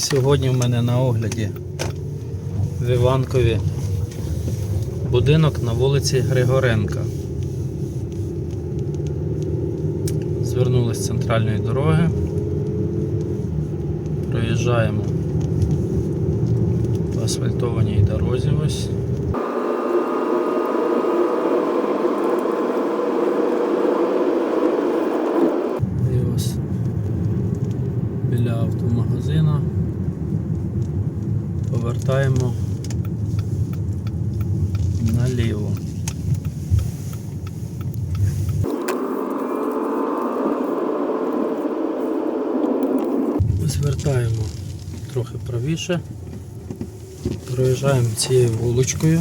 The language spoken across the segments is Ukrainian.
Сьогодні в мене на огляді в Іванкові будинок на вулиці Григоренка. Звернули з центральної дороги. Проїжджаємо по асфальтованій дорозі ось. І ось біля автомагазина повертаємо наліво. Звертаємо трохи правіше, проїжджаємо цією вуличкою.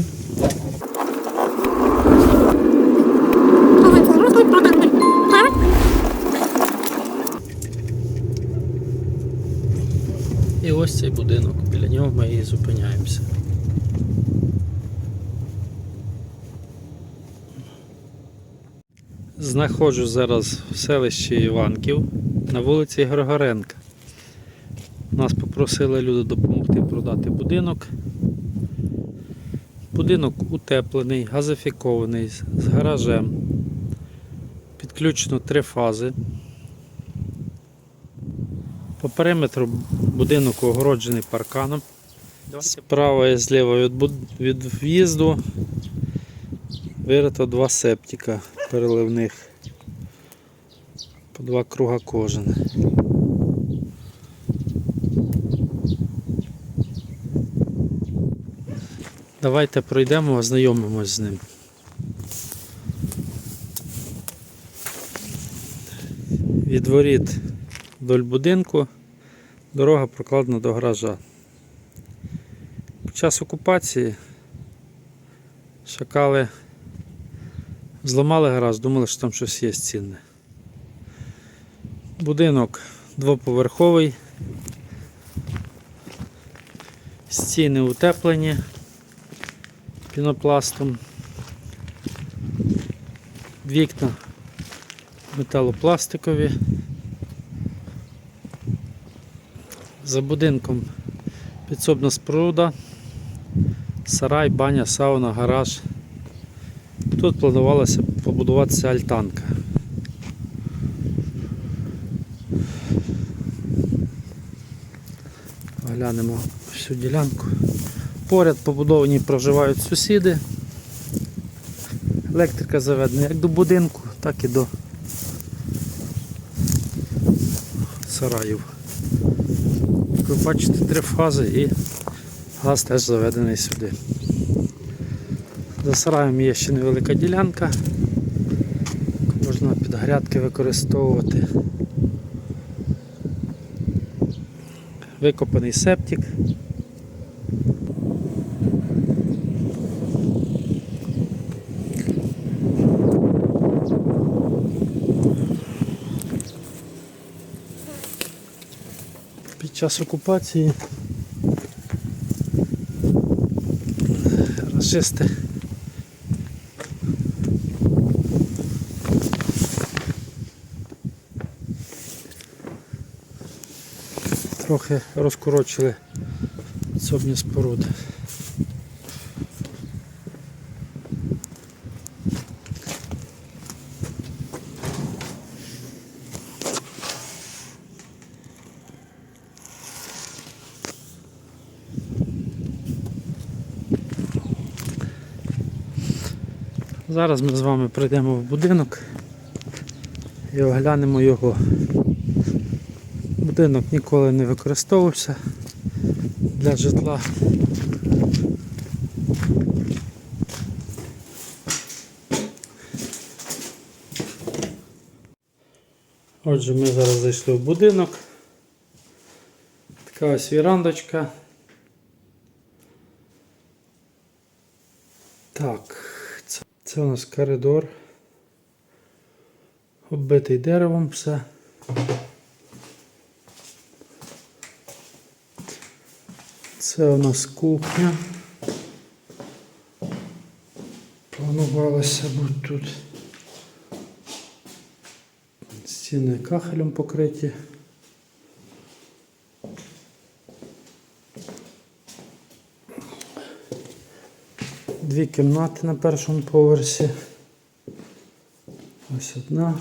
І ось цей будинок, нього ми і зупиняємося. Знаходжусь зараз в селищі Іванків на вулиці Григоренка. Нас попросили люди допомогти продати будинок. Будинок утеплений, газифікований, з гаражем. Підключено три фази. По периметру будинок огороджений парканом. Справа і зліва від, від в'їзду вирито два септика переливних. По два круга кожен. Давайте пройдемо, ознайомимось з ним. Від воріт вдоль будинку дорога прокладена до гаража. Під час окупації шакали зламали гараж, думали, що там щось є цінне. Будинок двоповерховий, стіни утеплені пінопластом, вікна металопластикові. За будинком підсобна споруда, сарай, баня, сауна, гараж. Тут планувалося побудуватися альтанка. Глянемо всю ділянку. Поряд побудовані проживають сусіди. Електрика заведена як до будинку, так і до сараїв. Ви бачите, три фази і газ теж заведений сюди. За сараєм є ще невелика ділянка, можна під грядки використовувати. Викопаний септик. Під час окупації расисти трохи розкорочили собні споруди. Зараз ми з вами прийдемо в будинок і оглянемо його. Будинок ніколи не використовувався для житла. Отже, ми зараз зайшли в будинок. Така ось вірандочка. Так, це у нас коридор. Оббитий деревом все. Це у нас кухня. Планувалося бути тут. Стіни кахелем покриті. Дві кімнати на першому поверсі. Ось одна.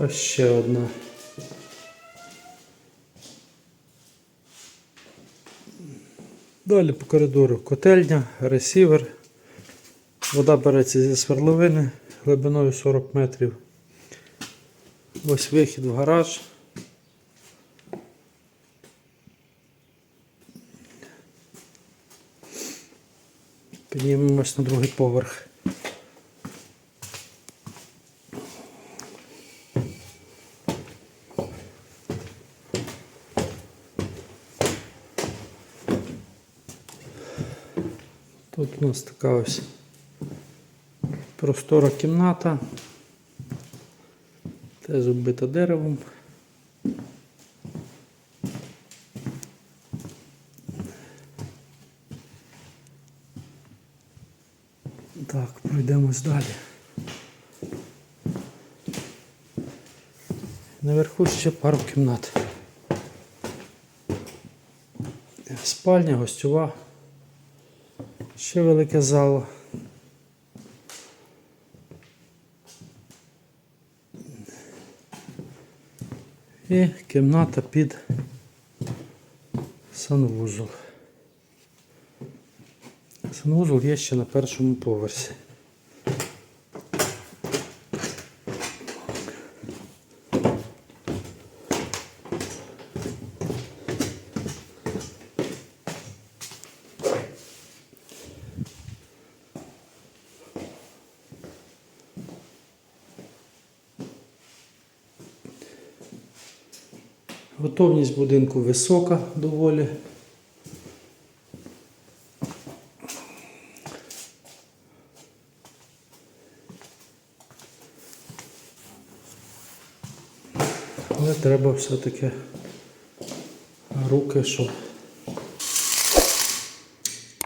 Ось ще одна. Далі по коридору котельня, ресівер. Вода береться зі свердловини глибиною 40 метрів. Ось вихід в гараж. Піднімемось на другий поверх. Тут у нас така ось простора кімната. Теж оббита деревом. Так, пройдемось далі. Наверху ще пару кімнат. Спальня, гостьова. Ще велике зало. І кімната під санвузол. Санвузол є ще на першому поверсі. Готовність будинку висока доволі. Але треба все-таки руки, щоб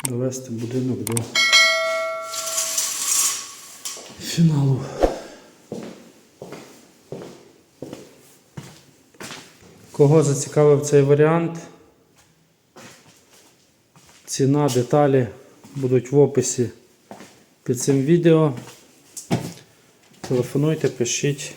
довести будинок до фіналу. Кого зацікавив цей варіант? Ціна, деталі будуть в описі під цим відео. Телефонуйте, пишіть.